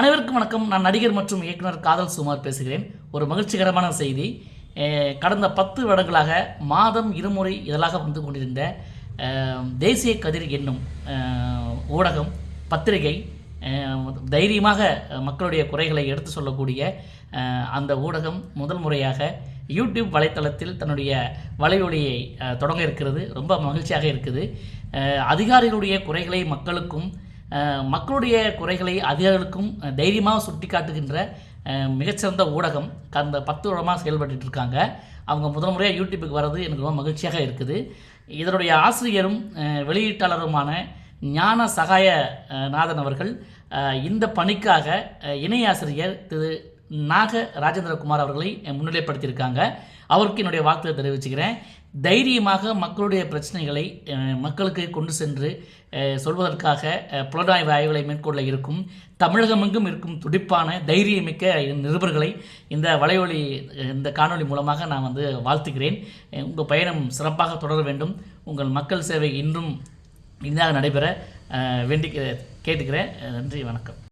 அனைவருக்கும் வணக்கம். நான் நடிகர் மற்றும் இயக்குனர் காதல் சுமார் பேசுகிறேன். ஒரு மகிழ்ச்சிகரமான செய்தி. கடந்த பத்து வருடங்களாக மாதம் இருமுறை இதழாக வந்து கொண்டிருந்த தேசிய கதிர் என்னும் ஊடகம் பத்திரிகை தைரியமாக மக்களுடைய குறைகளை எடுத்து சொல்லக்கூடிய அந்த ஊடகம் முதல் முறையாக யூடியூப் வலைத்தளத்தில் தன்னுடைய வலையொலியை தொடங்க இருக்கிறது. ரொம்ப மகிழ்ச்சியாக இருக்குது. அதிகாரிகளுடைய குறைகளை மக்களுக்கும் மக்களுடைய குறைகளை அதிகாரிகளுக்கும் தைரியமாக சுட்டி காட்டுகின்ற மிகச்சிறந்த ஊடகம் கடந்த பத்து வருடமாக செயல்பட்டு இருக்காங்க. அவங்க முதல் முறையாக யூடியூப்புக்கு வர்றது எனக்கு ரொம்ப மகிழ்ச்சியாக இருக்குது. இதனுடைய ஆசிரியரும் வெளியீட்டாளருமான ஞான சகாய நாதன் அவர்கள் இந்த பணிக்காக இணை ஆசிரியர் திரு நாக ராஜேந்திரகுமார் அவர்களை முன்னிலைப்படுத்தியிருக்காங்க. அவருக்கு என்னுடைய வாழ்த்துக்களை தெரிவிச்சுக்கிறேன். தைரியமாக மக்களுடைய பிரச்சனைகளை மக்களுக்கு கொண்டு சென்று சொல்வதற்காக புலனாய்வு ஆய்வுகளை மேற்கொள்ள இருக்கும் தமிழகமெங்கும் இருக்கும் துடிப்பான தைரியமிக்க நிருபர்களை இந்த வலையொலி இந்த காணொளி மூலமாக நான் வந்து வாழ்த்துகிறேன். உங்கள் பயணம் சிறப்பாக தொடர வேண்டும். உங்கள் மக்கள் சேவை இன்றும் இனிதாக நடைபெற வேண்டி கேட்டுக்கிறேன். நன்றி வணக்கம்.